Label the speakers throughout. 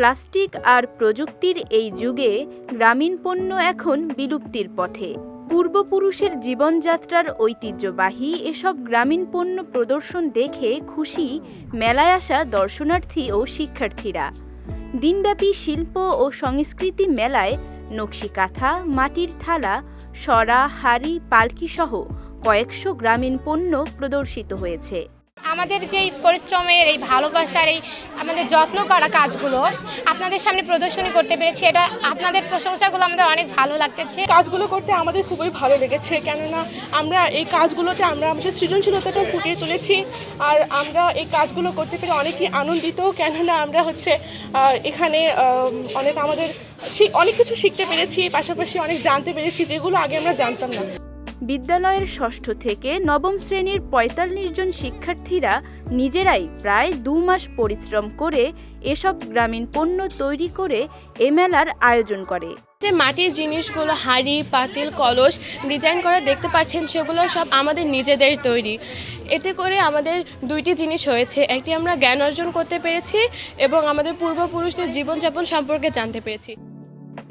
Speaker 1: Plastic আর প্রযুক্তির এই যুগে গ্রামীণ পণ্য এখন বিলুপ্তির পথে। পূর্বপুরুষের জীবনযাত্রার ঐতিহ্যবাহী এসব গ্রামীণ পণ্য প্রদর্শন দেখে খুশি মেলায় আসা দর্শনার্থী ও শিক্ষার্থীরা। দিনব্যাপী শিল্প ও সংস্কৃতি মেলায় নকশি কাঁথা মাটির থালা, সরা, হাড়ি পালকিসহ কয়েকশো গ্রামীণ পণ্য প্রদর্শিত হয়েছে।
Speaker 2: আমাদের যেই পরিশ্রমের, এই ভালোবাসার, এই আমাদের যত্ন করা কাজগুলো আপনাদের সামনে প্রদর্শনী করতে পেরেছি। এটা আপনাদের প্রশংসাগুলো আমাদের অনেক ভালো লাগতেছে।
Speaker 3: কাজগুলো করতে আমাদের খুবই ভালো লেগেছে, কেননা আমরা এই কাজগুলোতে আমরা আমাদের সৃজনশীলতাটা ফুটিয়ে তুলেছি আর আমরা এই কাজগুলো করতে পেরে অনেকই আনন্দিত, কেননা আমরা হচ্ছে এখানে অনেক আমাদের অনেক কিছু শিখতে পেরেছি, পাশাপাশি অনেক জানতে পেরেছি যেগুলো আগে আমরা জানতাম না।
Speaker 1: বিদ্যালয়ের ষষ্ঠ থেকে নবম শ্রেণির পঁয়তাল্লিশ জন শিক্ষার্থীরা নিজেরাই প্রায় দু মাস পরিশ্রম করে এসব গ্রামীণ পণ্য তৈরি করে এ মেলার আয়োজন করে।
Speaker 4: যে মাটির জিনিসগুলো, হাঁড়ি, পাতিল, কলস ডিজাইন করা দেখতে পাচ্ছেন, সেগুলো সব আমাদের নিজেদের তৈরি। এতে করে আমাদের দুইটি জিনিস হয়েছে, একটি আমরা জ্ঞান অর্জন করতে পেরেছি এবং আমাদের পূর্বপুরুষদের জীবনযাপন সম্পর্কে জানতে পেরেছি।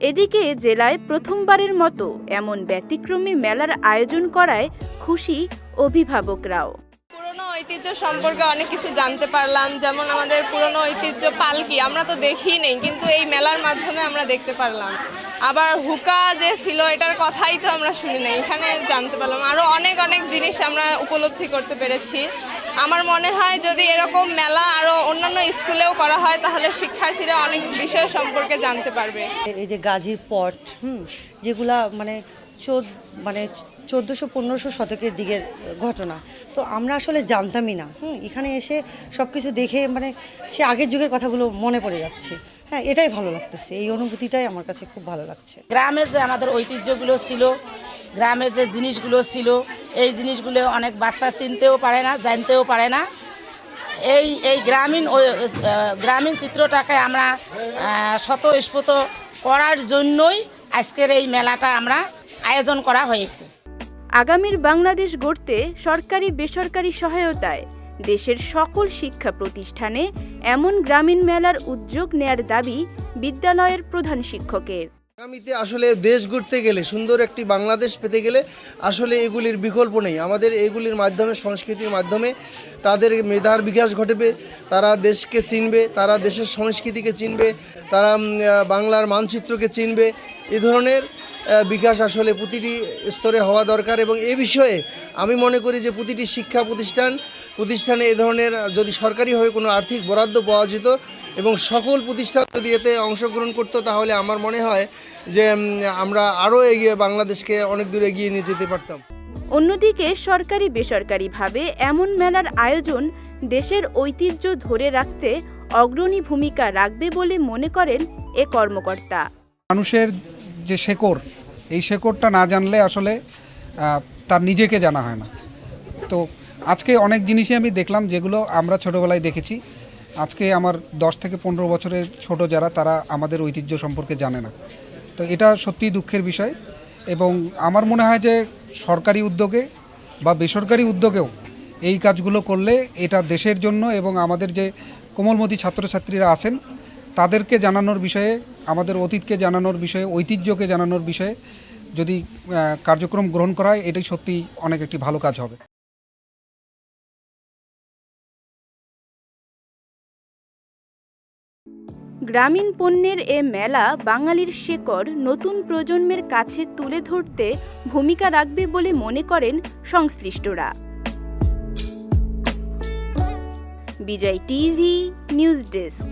Speaker 1: এদিকে জেলায় প্রথমবারের মতো এমন ব্যতিক্রমী মেলার আয়োজন করায় খুশি অভিভাবকরাও।
Speaker 5: পুরনো ঐতিহ্য সম্পর্কে অনেক কিছু জানতে পারলাম, যেমন আমাদের পুরনো ঐতিহ্য পালকি, আমরা তো দেখি নেই, কিন্তু এই মেলার মাধ্যমে আমরা দেখতে পারলাম। আবার হুকা যে ছিল, এটার কথাই তো আমরা শুনি নাই, এখানে জানতে পারলাম। আরও অনেক অনেক জিনিস আমরা উপলব্ধি করতে পেরেছি। আমার মনে হয় যদি এরকম মেলা আরও অন্যান্য স্কুলেও করা হয়, তাহলে শিক্ষার্থীরা অনেক বিষয় সম্পর্কে জানতে পারবে।
Speaker 6: এই যে গাজীর পট, হুম, যেগুলা মানে চোদ মানে চোদ্দোশো পনেরোশো শতকের দিকের ঘটনা, তো আমরা আসলে জানতামই না। হুম, এখানে এসে সব কিছু দেখে মানে সে আগের যুগের কথাগুলো মনে পড়ে যাচ্ছে। হ্যাঁ এটাই ভালো লাগতেছে। এই অনুভূতিটাই আমার কাছে খুব ভালো লাগছে।
Speaker 7: গ্রামের যে আমাদের ঐতিহ্যগুলো ছিল গ্রামের যে জিনিসগুলো ছিল এই জিনিসগুলো অনেক বাচ্চা চিনতেও পারে না জানতেও পারে না। এই এই গ্রামীণ গ্রামীণ চিত্রটাকে আমরা আহ, স্বতঃস্ফূর্ত করার জন্যই আজকের এই মেলাটা আমরা আয়োজন করা হয়েছে।
Speaker 1: আগামীর বাংলাদেশ গড়তে সরকারি বেসরকারি সহায়তায় দেশের সকল শিক্ষা প্রতিষ্ঠানে এমন গ্রামীণ মেলার উদ্যোগ নেয়ার দাবি বিদ্যালয়ের প্রধান শিক্ষকের।
Speaker 8: আগামীতে আসলে দেশ ঘুরতে গেলে, সুন্দর একটি বাংলাদেশ পেতে গেলে আসলে এগুলির বিকল্প নেই। আমাদের এগুলির মাধ্যমে, সংস্কৃতির মাধ্যমে তাদের মেধার বিকাশ ঘটবে, তারা দেশকে চিনবে, তারা দেশের সংস্কৃতিকে চিনবে, তারা বাংলার মানচিত্রকে চিনবে। এ ধরনের বিকাশ আসলে প্রতিটি স্তরে হওয়া দরকার এবং এ বিষয়ে আমি মনে করি যে প্রতিটি শিক্ষা প্রতিষ্ঠান প্রতিষ্ঠানে এ ধরনের যদি সরকারিভাবে কোনো আর্থিক বরাদ্দ পাওয়া যেত এবং সকল প্রতিষ্ঠান যদি এতে অংশগ্রহণ করতো তাহলে আমার মনে হয় যে আমরা আরও এগিয়ে বাংলাদেশকে অনেক দূর এগিয়ে নিয়ে যেতে পারতাম।
Speaker 1: অন্যদিকে সরকারি বেসরকারিভাবে এমন মেলার আয়োজন দেশের ঐতিহ্য ধরে রাখতে অগ্রণী ভূমিকা রাখবে বলে মনে করেন এ কর্মকর্তা।
Speaker 9: মানুষের যে শেকড় এই শেকড়টা না জানলে আসলে তার নিজেকে জানা হয় না। তো আজকে অনেক জিনিসই আমি দেখলাম যেগুলো আমরা ছোটোবেলায় দেখেছি। আজকে আমার দশ থেকে পনেরো বছরের ছোট যারা, তারা আমাদের ঐতিহ্য সম্পর্কে জানে না। তো এটা সত্যিই দুঃখের বিষয় এবং আমার মনে হয় যে সরকারি উদ্যোগে বা বেসরকারি উদ্যোগেও এই কাজগুলো করলে এটা দেশের জন্য এবং আমাদের যে কোমলমতি ছাত্রছাত্রীরা আছেন তাদেরকে জানানোর বিষয়ে, আমাদের অতীতকে জানানোর বিষয়ে, ঐতিহ্যকে জানানোর বিষয়ে যদি কার্যক্রম গ্রহণ করা হয়, এটাই সত্যি অনেক একটি ভালো কাজ হবে।
Speaker 1: গ্রামীণ পণ্যের এ মেলা বাঙালির শেকড় নতুন প্রজন্মের কাছে তুলে ধরতে ভূমিকা রাখবে বলে মনে করেন সংশ্লিষ্টরা। Bijoy TV, news desk.